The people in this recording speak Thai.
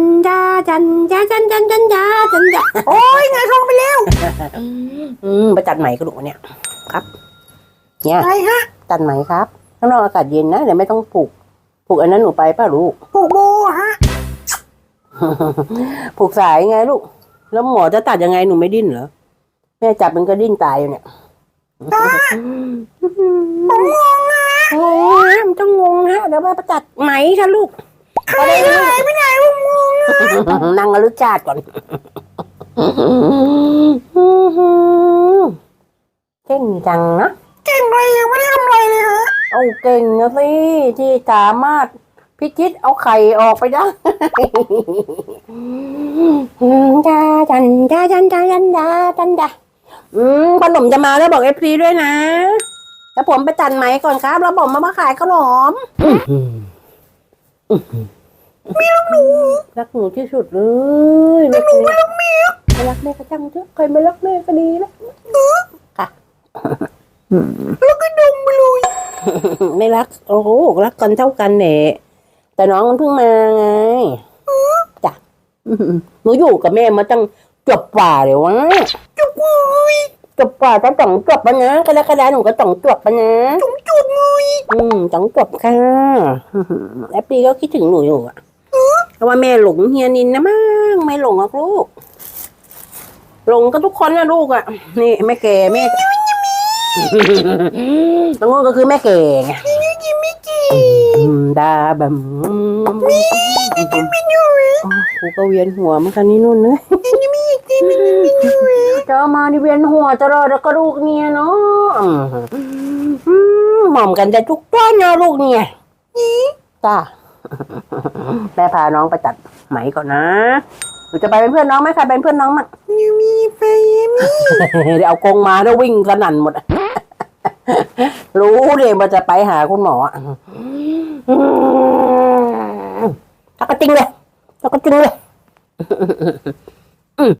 นดาจันดาจันจันจันดาจันดาโอ้ยไงายท้องไปแล้วอืมไปจัดไหมกระดูกเนี่ยครับ เนี่ยอะไรฮะจัดไหมครับข้างนอกอากาศเย็นนะเดี๋ยวไม่ต้องปลูกปลูกอันนั้นหนูไปป่ะลูกปลูกโบอะฮะผูกสายไงลูก แล้วหมอจะตัดยังไงหนูไม่ดิ้นเหรอแม่จับมันก็ดิ้นตายอยู่เนี่ยผมงงนะโอ้ยมันต้องงงฮะเดี๋ยวมาประจัดไหมค่ะลูก ใครหายไปไหนผมงงอะนั่งอรุจาดก่อนเก่งจังนะเก่งอะไรยังไม่ได้ทำอะไรเลยฮะเอาเก่งนะสิที่สามารถพิชิตเอาไข่ออกไปได้จ้าจันจ้าจันจ้าจันจ้าจันจ้าอืมขนมจะมาแล้วบอกเอฟซีด้วยนะแล้วผมไปจันไหมก่อนครับ แล้วผมมามาขายขนม มีรักหนูรักหนูที่สุดเลยรักหนูไม่รักแม่ไม่รักแม่ก็จังเถอะใครไม่รักแม่ก็ดีแล้วค่ะแล้วก็ดมไปเลยไม่รัก โอ้โหรักกันเท่ากันเน่แต่น้องมันเพิ่งมาไงจ้ะอื้อหือหนูอยู่กับแม่มาตั้งจบป่าเลยวะจุกเลยจบป่าจะต้องจบปะนะกระดากระดาหนูก็ต้องจบปะนะจุกจุกเลยอืมต้องจบค่ะอื้อหือแอปปี้ก็คิดถึงหนูอยู่อะ เพราะว่าแม่หลงเฮียนินนะมั้งไม่หลงหรอกลูก หลงก็ทุกคนนะลูกอะนี่แม่แก่แม่ตรงนู้นก็คือแม่แก่ไงยิ้มไม่จีอืมดาแบบอืมไม่อยู่อ๋อกูก็เวียนหัวเหมือนกันนี่นุ่นเนอะยิ้มไม่จีไม่ไม่อยู่จะเอามานี่เวียนหัวตลอดแล้วก็ลูกเนี่ยเนาะอืมอืมหม่อมกันจะทุกต้นนะลูกเนี่ยจ้า แม่พาน้องไปตัดไหมก่อนนะหนูจะไปเป็นเพื่อนน้องไหมใครเป็นเพื่อนน้องมั้งยูมีไปยิ้มเดี๋ยวเอากรงมาแล้ววิ่งกระหนันหมด รู้เลยว่าจะไปหาคุณหมออะตักกระติงเลยตักกระติงเลย